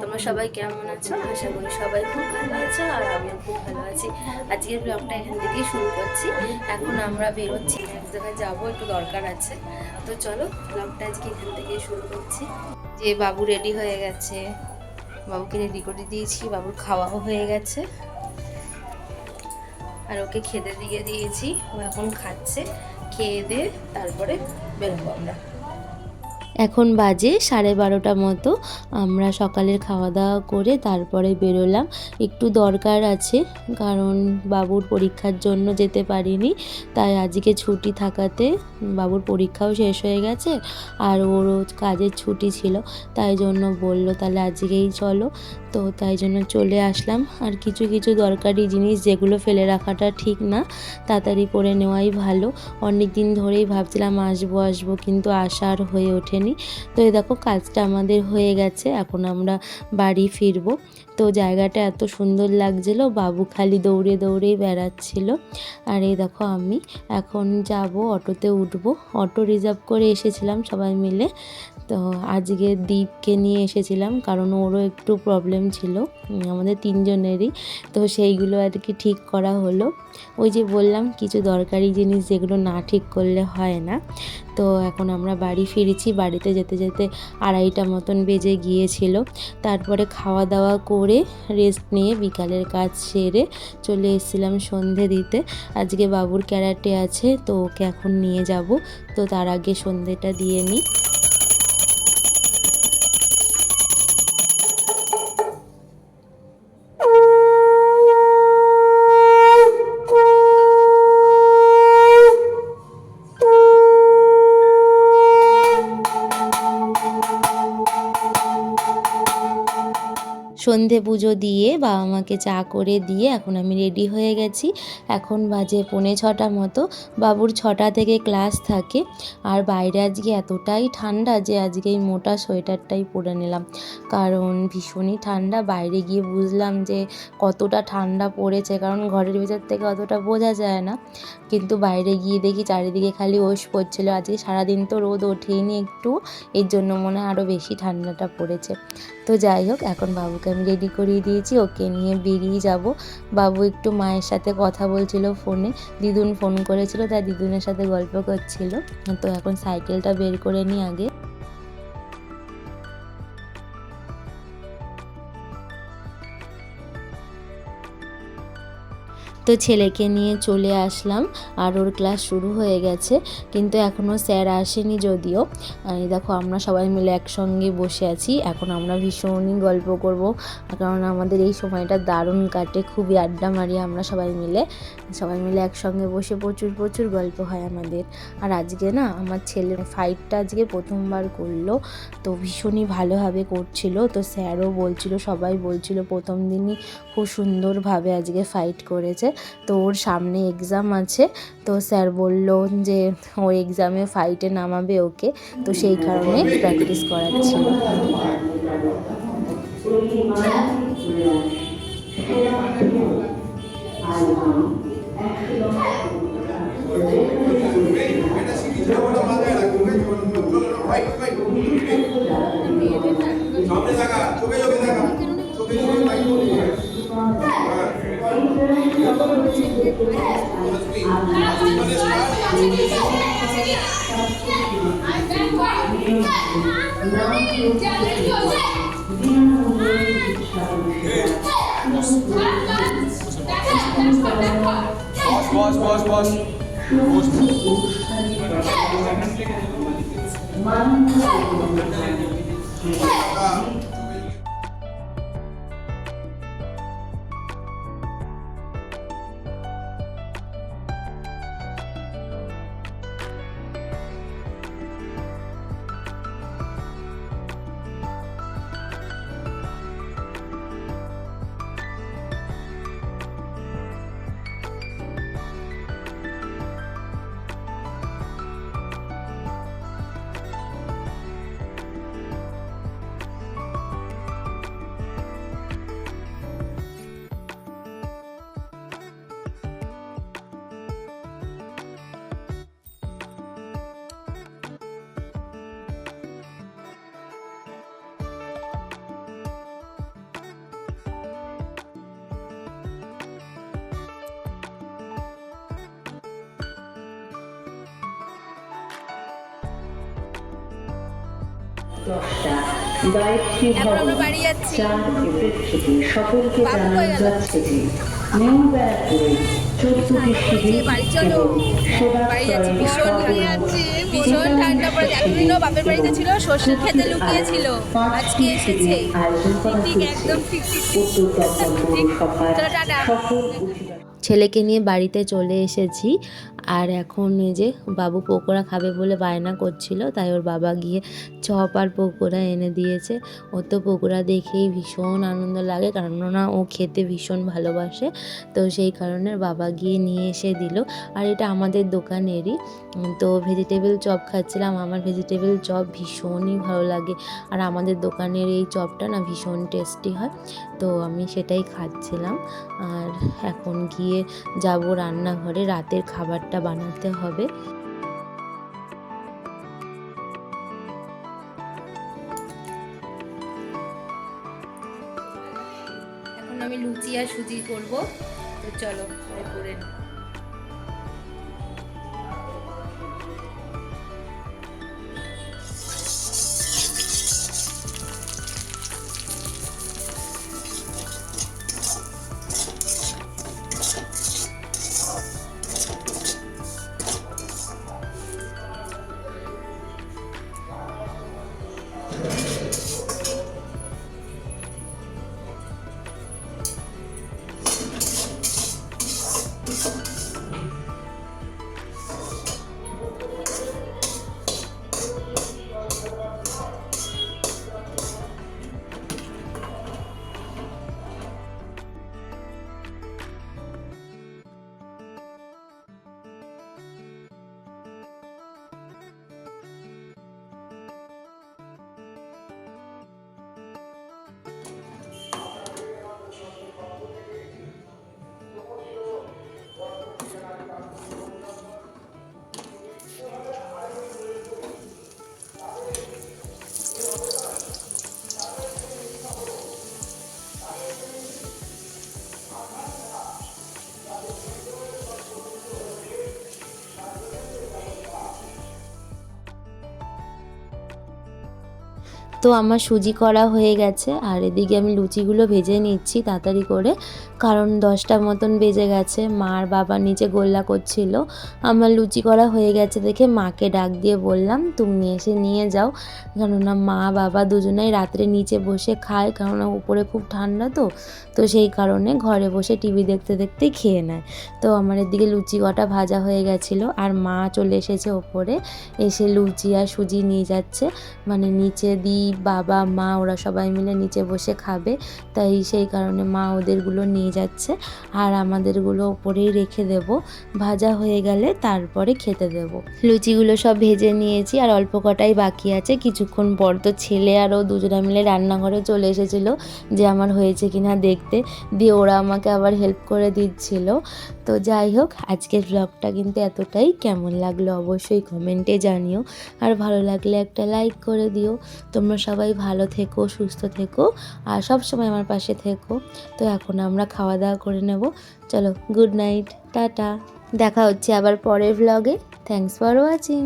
তোমরা সবাই কেমন আছো? আশা করি সবাই খুব ভালো আছো আর আমিও খুব ভালো আছি। আজকের ব্লগটা এখান থেকেই শুরু করছি। এখন আমরা বেরোচ্ছি। এক জায়গায় যাব, একটু দরকার আছে। তো চলো ব্লগটা আজকে এখান থেকেই শুরু করছি। যে বাবু রেডি হয়ে গেছে। বাবুকে রেডি করে দিয়েছি। বাবুর খাওয়াও হয়ে গেছে। আর ওকে খেতে দিয়ে দিয়েছি। ও এখন খাচ্ছে। খেয়ে দিয়ে তারপরে বেরোবো আমরা। এখন বাজে সাড়ে বারোটা মতো। আমরা সকালের খাওয়া দাওয়া করে তারপরে বেরোলাম। একটু দরকার আছে, কারণ বাবুর পরীক্ষার জন্য যেতে পারিনি। তাই আজকে ছুটি থাকাতে বাবুর পরীক্ষাও শেষ হয়ে গেছে আর ওরও কাজের ছুটি ছিল। তাই জন্য বলল, তাহলে আজকেই চলো। তো তাই জন্য চলে আসলাম। আর কিছু কিছু দরকারি জিনিস যেগুলো ফেলে রাখাটা ঠিক না, তাড়াতাড়ি করে নেওয়াই ভালো। অনেক দিন ধরেই ভাবছিলাম আসব আসব, কিন্তু আসার হয়ে ওঠেনি তো এই দেখো কাজটা আমাদের হয়ে গেছে, এখন আমরা বাড়ি ফিরবো। তো জায়গাটা এত সুন্দর লাগছিল, বাবু খালি দৌড়ে দৌড়েই বেড়াচ্ছিল। আর এই দেখো আমি এখন যাব, অটোতে উঠবো। অটো রিজার্ভ করে এসেছিলাম সবাই মিলে। তো আজকে দ্বীপকে নিয়ে এসেছিলাম, কারণ ওরও একটু প্রবলেম ছিল। আমাদের তিনজনেরই। তো সেইগুলো আর কি ঠিক করা হলো। ওই যে বললাম, কিছু দরকারি জিনিস যেগুলো না ঠিক করলে হয় না। তো এখন আমরা বাড়ি ফিরেছি, বাড়িতে যেতে যেতে আড়াইটা মতন বেজে গিয়েছিল। তারপরে খাওয়া দাওয়া করে রেস্ট নিয়ে বিকালের কাজ সেরে চলে এসেছিলাম সন্ধে দিতে। আজকে বাবুর ক্যারাটে আছে, তো ওকে এখন নিয়ে যাব। তো তার আগে সন্ধেটা দিয়ে নিই। সন্ধে পুজো দিয়ে বাবা মাকে চা করে দিয়ে এখন আমি রেডি হয়ে গেছি। এখন বাজে পৌনে ছটা মতো। বাবুর ছটা থেকে ক্লাস থাকে। আর বাইরে আজকে এতটাই ঠান্ডা যে আজকে এই মোটা সোয়েটারটাই পরে নিলাম। কারণ ভীষণই ঠান্ডা। বাইরে গিয়ে বুঝলাম যে কতটা ঠান্ডা পড়েছে। কারণ ঘরের ভেতর থেকে অতটা বোঝা যায় না। কিন্তু বাইরে গিয়ে দেখি চারিদিকে খালি ওষ পড়ছিল। আজকে সারাদিন তো রোদ ওঠেইনি একটু। এর জন্য মনে হয় আরও বেশি ঠান্ডাটা পড়েছে। তো যাই হোক, এখন বাবুকে রেডি করিয়ে দিয়েছি, ওকে নিয়ে বেরিয়ে যাব। বাবু একটু মায়ের সাথে কথা বলছিল ফোনে দিদুন ফোন করেছিল, তাই দিদুনের সাথে গল্প করছিল। তো এখন সাইকেলটা বের করে নিই আগে। তো ছেলেকে নিয়ে চলে আসলাম আর ওর ক্লাস শুরু হয়ে গেছে। কিন্তু এখনও স্যার আসেনি যদিও। দেখো, আমরা সবাই মিলে একসঙ্গে বসে আছি। এখন আমরা ভীষণই গল্প করব। কারণ আমাদের এই সময়টা দারুণ কাটে, খুবই আড্ডা মারি আমরা সবাই মিলে। সবাই মিলে একসঙ্গে বসে প্রচুর প্রচুর গল্প হয় আমাদের। আর আজকে না, আমার ছেলে ফাইটটা আজকে প্রথমবার করল। তো ভীষণই ভালোভাবে করছিল। তো স্যারও বলছিল, সবাই বলছিল প্রথম দিনই খুব সুন্দরভাবে আজকে ফাইট করেছে। তো ওর সামনে এক্সাম আছে। তো স্যার বলল যে ও এক্সামে ফাইটে নামাবে ওকে। তো সেই কারণে প্র্যাকটিস করাচ্ছিল সামনে থাকা, চোখে চোখে থাকা, চোখে চোখে Boss, boss, boss. Boss. Ah. আমরা বাড়ি যাচ্ছি। সকলকে জানানো যাচ্ছে যে নিউ ব্যারাকপুরে চোদ্দটি শিবির বাড়ি চলো। বাড়ি যাচ্ছি ভীষণ ঠান্ডা ভীষণ ঠান্ডা পড়ে এতদিনও বাপের বাড়িতে ছিল সর্ষে খেতে লুকিয়েছিল আজকে এসেছে ঠিক একদম ঠিক ঠিক চলো, টাটা। ছেলেকে নিয়ে বাড়িতে চলে এসেছি। আর এখন যে বাবু পকোড়া খাবে বলে বায়না করছিল, তাই ওর বাবা গিয়ে চপ আর পকোড়া এনে দিয়েছে। ও তো পকোড়া দেখেই ভীষণ আনন্দ লাগে, কেননা ও খেতে ভীষণ ভালোবাসে। তো সেই কারণে বাবা গিয়ে নিয়ে এসে দিল। আর এটা আমাদের দোকানেরই। তো ভেজিটেবল চপ খাচ্ছিলাম। আমার ভেজিটেবল চপ ভীষণই ভালো লাগে। আর আমাদের দোকানের এই চপটা না ভীষণ টেস্টি হয়। তো আমি সেটাই খাচ্ছিলাম। আর এখন গিয়ে যাব রান্নাঘরে, রাতের খাবারটা বানাতে হবে এখন আমি লুচি আর সুজি করব তো চলো করে নিই। よし! তো আমার সুজি করা হয়ে গেছে আর এদিকে আমি লুচিগুলো ভেজে নিচ্ছি তাড়াতাড়ি করে। কারণ দশটা মতন বেজে গেছে। মা আর বাবা নিচে গোল্লা করছিল। আমার লুচি করা হয়ে গেছে দেখে মাকে ডাক দিয়ে বললাম, তুমি এসে নিয়ে যাও। কেননা মা বাবা দুজনেই রাত্রে নিচে বসে খায়, কেননা উপরে খুব ঠান্ডা তো। তো সেই কারণে ঘরে বসে টিভি দেখতে দেখতে খেয়ে নেয়। তো আমার এদিকে লুচি কটা ভাজা হয়ে গেছিল আর মা চলে এসেছে ওপরে। এসে লুচি আর সুজি নিয়ে যাচ্ছে। মানে নিচে দি, বাবা, মা ওরা সবাই মিলে নিচে বসে খাবে। তাই সেই কারণে মা ওদেরগুলো নিয়ে যাচ্ছে। আর আমাদেরগুলো ওপরেই রেখে দেব। ভাজা হয়ে গেলে তারপরে খেতে দেব। লুচিগুলো সব ভেজে নিয়েছি আর অল্প কটাই বাকি আছে। কিছুক্ষণ পর তো ছেলে আরও দুজনে মিলে রান্নাঘরে চলে এসেছিল যে আমার হয়েছে কিনা দেখতে। দিয়ে ওরা আমাকে আবার হেল্প করে দিচ্ছিল। তো যাই হোক, আজকের ব্লগটা কিন্তু এতটাই। কেমন লাগল অবশ্যই কমেন্টে জানিও। আর ভালো লাগলে একটা লাইক করে দিও। তোমরা সবাই ভালো থেকো, সুস্থ থেকো। আর সব সময় আমার পাশে থেকো। তো এখন আমরা খাওয়া দাওয়া করে নেব। চলো গুড নাইট টাটা। দেখা হচ্ছে আবার পরের ব্লগে থ্যাংকস ফর ওয়াচিং